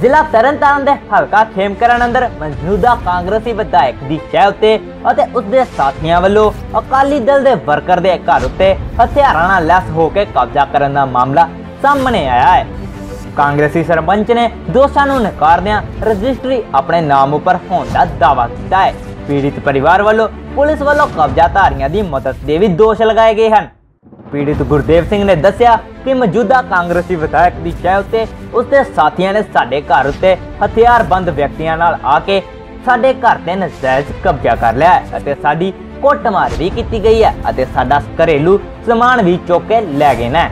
ਜ਼ਿਲ੍ਹਾ ਤਰਨਤਾਰਨ ਦੇ ਹਲਕਾ ਖੇਮਕਰਨ ਅੰਦਰ ਮੌਜੂਦਾ ਕਾਂਗਰਸੀ ਵਿਧਾਇਕ ਦੀ ਸ਼ਹਿ ਉੱਤੇ ਅਤੇ ਉਸਦੇ ਸਾਥੀਆਂ ਵੱਲੋਂ ਅਕਾਲੀ ਦਲ ਦੇ ਵਰਕਰ ਦੇ ਘਰ ਉੱਤੇ ਹਥਿਆਰਾਂ ਨਾਲ ਲੈਸ ਹੋ ਕੇ ਕਬਜ਼ਾ ਕਰਨ ਦਾ ਮਾਮਲਾ ਸਾਹਮਣੇ ਆਇਆ ਹੈ। ਕਾਂਗਰਸੀ ਸਰਪੰਚ ਨੇ ਦੋਸ਼ਾਂ ਨੂੰ ਨਕਾਰਦਿਆਂ ਰਜਿਸਟਰੀ ਆਪਣੇ ਨਾਮ ਉੱਪਰ ਹੋਣ ਦਾ ਦਾਅਵਾ ਕੀਤਾ ਹੈ। ਪੀੜਿਤ ਪਰਿਵਾਰ ਵੱਲੋਂ ਪੁਲਿਸ ਵੱਲੋਂ ਕਬਜ਼ਾਧਾਰੀਆਂ ਦੀ ਮਦਦ ਦੇ ਵੀ ਦੋਸ਼ ਲਗਾਏ ਗਏ ਹਨ। ਪੀੜਿਤ ਗੁਰਦੇਵ ਸਿੰਘ ਨੇ ਦੱਸਿਆ ਕਿ ਮੌਜੂਦਾ ਕਾਂਗਰਸੀ ਵਿਧਾਇਕ ਦੀ ਸ਼ਹਿ ਉੱਤੇ ਉਸਦੇ ਸਾਥੀਆਂ ਨੇ ਸਾਡੇ ਘਰ ਉੱਤੇ ਹਥਿਆਰਬੰਦ ਵਿਅਕਤੀਆਂ ਨਾਲ ਆ ਕੇ ਸਾਡੇ ਘਰ ਤੇ ਨਜਾਇਜ਼ ਕਬਜ਼ਾ ਕਰ ਲਿਆ ਹੈ ਅਤੇ ਸਾਡੀ ਕੁੱਟਮਾਰ ਵੀ ਕੀਤੀ ਗਈ ਹੈ ਅਤੇ ਸਾਡਾ ਘਰੇਲੂ ਸਮਾਨ ਵੀ ਚੁੱਕ ਕੇ ਲੈ ਗਏ ਨੇ।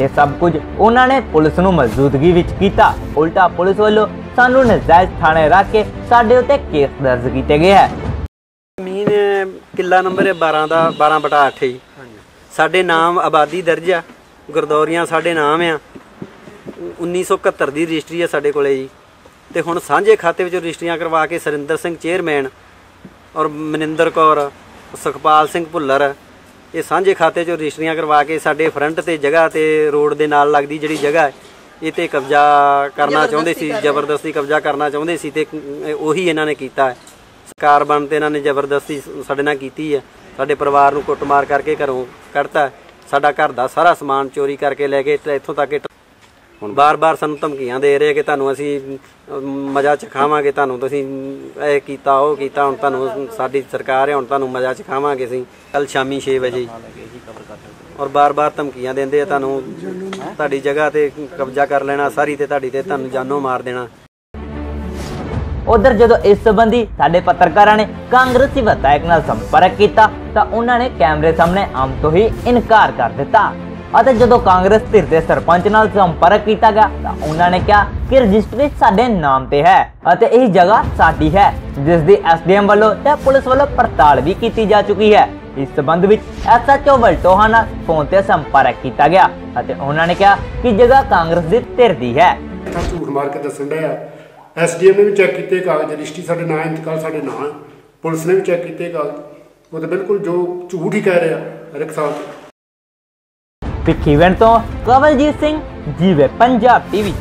ਇਹ ਸਭ ਕੁਝ ਉਹਨਾਂ ਨੇ ਪੁਲਿਸ ਨੂੰ ਮੌਜੂਦਗੀ ਵਿੱਚ ਕੀਤਾ। ਉਲਟਾ ਪੁਲਿਸ ਵੱਲੋਂ ਸਾਨੂੰ ਨਜਾਇਜ਼ ਥਾਣੇ ਰੱਖ ਕੇ ਸਾਡੇ ਉੱਤੇ ਕੇਸ ਦਰਜ ਕੀਤੇ ਗਏ ਹੈ। ਜ਼ਮੀਨ ਕਿੱਲਾ ਨੰਬਰ 12 ਦਾ 12/8 ਜੀ ਸਾਡੇ ਨਾਮ ਆਬਾਦੀ ਦਰਜ ਆ ਗੁਰਦੌਰੀਆਂ ਸਾਡੇ ਨਾਮ ਆ। 1971 ਦੀ ਰਜਿਸਟਰੀ ਆ ਸਾਡੇ ਕੋਲੇ ਜੀ। ਤੇ ਹੁਣ ਸਾਂਝੇ ਖਾਤੇ ਵਿੱਚ ਰਜਿਸਟਰੀਆਂ ਕਰਵਾ ਕੇ ਸਰਿੰਦਰ ਸਿੰਘ ਚੇਅਰਮੈਨ ਔਰ ਮਨਿੰਦਰ ਕੌਰ ਸੁਖਪਾਲ ਸਿੰਘ ਭੁੱਲਰ ਇਹ ਸਾਂਝੇ ਖਾਤੇ 'ਚ ਰਜਿਸਟਰੀਆਂ ਕਰਵਾ ਕੇ ਸਾਡੇ ਫਰੰਟ ਤੇ ਜਗ੍ਹਾ ਤੇ ਰੋਡ ਦੇ ਨਾਲ ਲੱਗਦੀ ਜਿਹੜੀ ਜਗ੍ਹਾ ਹੈ ਇਹ ਤੇ ਕਬਜ਼ਾ ਕਰਨਾ ਚਾਹੁੰਦੇ ਸੀ ਜ਼ਬਰਦਸਤੀ ਕਬਜ਼ਾ ਕਰਨਾ ਚਾਹੁੰਦੇ ਸੀ ਤੇ ਉਹੀ ਇਹਨਾਂ ਨੇ ਕੀਤਾ ਹੈ। ਸਰਕਾਰ ਬਣ ਤੇ ਇਹਨਾਂ ਨੇ ਜ਼ਬਰਦਸਤੀ ਸਾਡੇ ਨਾਲ ਕੀਤੀ ਹੈ। ਸਾਡੇ ਪਰਿਵਾਰ ਨੂੰ ਕੁੱਟਮਾਰ ਕਰਕੇ ਘਰੋਂ ਕੱਢਤਾ। ਸਾਡਾ ਘਰ ਦਾ ਸਾਰਾ ਸਮਾਨ ਚੋਰੀ ਕਰਕੇ ਲੈ ਗਏ ਤੇ ਇੱਥੋਂ ਤੱਕ ਕਿ ਹੁਣ ਬਾਰ-ਬਾਰ ਸਾਨੂੰ ਧਮਕੀਆਂ ਦੇ ਰਹੇ ਕਿ ਤੁਹਾਨੂੰ ਅਸੀਂ ਮਜ਼ਾ ਚਖਾਵਾਂਗੇ ਤੁਹਾਨੂੰ ਤੁਸੀਂ ਇਹ ਕੀਤਾ ਉਹ ਕੀਤਾ ਹੁਣ ਤੁਹਾਨੂੰ ਸਾਡੀ ਸਰਕਾਰ ਹੈ ਹੁਣ ਤੁਹਾਨੂੰ ਮਜ਼ਾ ਚਖਾਵਾਂਗੇ ਅਸੀਂ। ਕੱਲ ਸ਼ਾਮੀ 6 ਵਜੇ। ਔਰ ਬਾਰ-ਬਾਰ ਧਮਕੀਆਂ ਦਿੰਦੇ ਆ ਤੁਹਾਨੂੰ ਤੁਹਾਡੀ ਜਗ੍ਹਾ ਤੇ ਕਬਜ਼ਾ ਕਰ ਲੈਣਾ ਸਾਰੀ ਤੇ ਤੁਹਾਡੀ ਤੇ ਤੁਹਾਨੂੰ ਜਾਨੋਂ ਮਾਰ ਦੇਣਾ। ਉਧਰ ਜਦੋਂ ਇਸ ਸੰਬੰਧੀ ਸਾਡੇ ਪੱਤਰਕਾਰਾਂ ਨੇ ਕਾਂਗਰਸੀ ਵਿਧਾਇਕ ਨਾਲ ਸੰਪਰਕ ਕੀਤਾ, ਤਾਂ ਉਹਨਾਂ ਨੇ ਕੈਮਰੇ ਸਾਹਮਣੇ ਆਮ ਤੋਂ ਹੀ ਇਨਕਾਰ ਕਰ ਦਿੱਤਾ। ਅਤੇ ਜਦੋਂ ਕਾਂਗਰਸ ਧਿਰ ਦੇ ਸਰਪੰਚ ਨਾਲ ਸੰਪਰਕ ਕੀਤਾ ਗਿਆ, ਤਾਂ ਉਹਨਾਂ ਨੇ ਕਿਹਾ ਕਿ ਰਜਿਸਟਰੀ ਸਾਡੇ ਨਾਮ ਤੇ ਹੈ ਅਤੇ ਇਹ ਜਗ੍ਹਾ ਸਾਡੀ ਹੈ, ਜਿਸ ਦੀ ਐਸਡੀਐਮ ਵੱਲੋਂ ਤੇ ਪੁਲਿਸ ਵੱਲੋਂ ਪੜਤਾਲ ਵੀ ਕੀਤੀ ਜਾ ਚੁੱਕੀ ਹੈ। ਇਸ ਸਬੰਧ ਵਿੱਚ ਐਸਐਚਓ ਵਲਟੋਹਾ ਨਾਲ ਫੋਨ ਤੇ ਸੰਪਰਕ ਕੀਤਾ ਗਿਆ ਅਤੇ ਉਹਨਾਂ ਨੇ ਕਿਹਾ ਕਿ ਜਗ੍ਹਾ ਕਾਂਗਰਸ ਦੀ ਧਿਰ ਦੀ ਹੈ। ਝੂਠ ਮਾਰ ਕੇ ਦੱਸਣ ਡਿਆ। ਐਸਡੀਐਮ ਨੇ ਵੀ ਚੈੱਕ ਕੀਤੇ, ਕਾਗਜ਼ ਰਜਿਸਟਰੀ ਸਾਡੇ ਨਾਂ, ਇੰਤਕਾਲ ਸਾਡੇ ਨਾਂ, ਪੁਲਿਸ ਨੇ ਵੀ ਚੈੱਕ ਕੀਤੇ ਕਾਗਜ਼। ਉਹ ਤਾਂ ਬਿਲਕੁਲ ਜੋ ਝੂਠ ਹੀ ਕਹਿ ਰਿਹਾ, ਹਰ ਇੱਕ ਸਾਲ ਤੋਂ ਕਵਲਜੀਤ ਸਿੰਘ, ਜੀਵੇ, ਪੰਜਾਬ ਟੀਵੀ।